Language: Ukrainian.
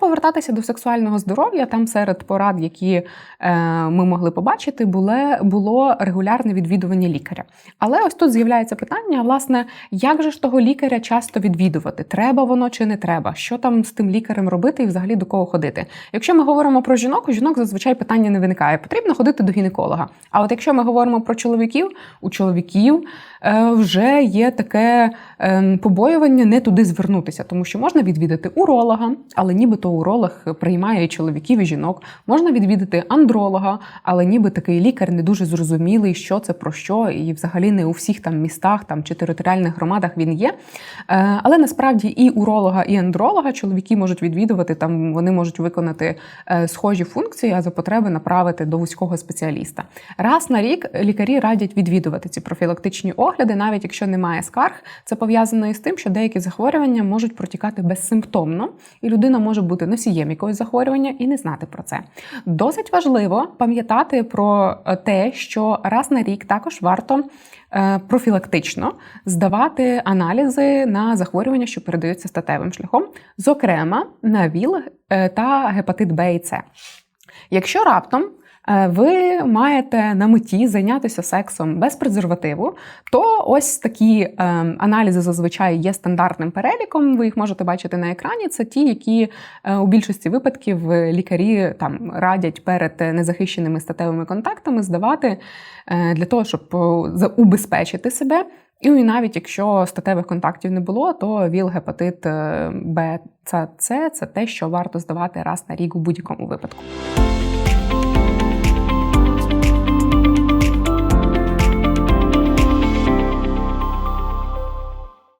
повертатися до сексуального здоров'я, там серед порад, які е, ми могли побачити, було, регулярне відвідування лікаря. Але ось тут з'являється питання: власне, як же ж того лікаря часто відвідувати? Треба воно чи не треба? Що там з тим лікарем робити і взагалі до кого ходити? Якщо ми говоримо про жінок, у жінок зазвичай питання не виникає. Потрібно ходити до гінеколога. А от якщо ми говоримо про чоловіків, у чоловіків е, вже є таке е, побоювання не туди звернутися, тому що можна відвідати уролога, але нібито уролог приймає чоловіків, і жінок. Можна відвідати андролога, але ніби такий лікар не дуже зрозумілий, що це про що, і взагалі не у всіх там містах там чи територіальних громадах він є. Е, але насправді і уролога, і андролога чоловіки можуть відвідувати там, вони можуть виконати е, схожі функції, а за потреби направити до вузького спеціаліста. Раз на рік лікарі радять відвідувати ці профілактичні огляди, навіть якщо немає скарг. Це пов'язано із тим, що деякі захворювання можуть протікати безсимптомно, і людина може бути носієм якогось захворювання і не знати про це. Досить важливо пам'ятати про е, те, що раз на рік також варто е, профілактично здавати аналізи на захворювання, що передаються статевим шляхом, зокрема на ВІЛ е, та гепатит Б і С. Якщо раптом ви маєте на меті зайнятися сексом без презервативу, то ось такі е, аналізи зазвичай є стандартним переліком. Ви їх можете бачити на екрані. Це ті, які е, у більшості випадків лікарі там радять перед незахищеними статевими контактами здавати е, для того, щоб е, убезпечити себе. І навіть якщо статевих контактів не було, то ВІЛ, гепатит е, Б, С, С – це те, що варто здавати раз на рік у будь-якому випадку.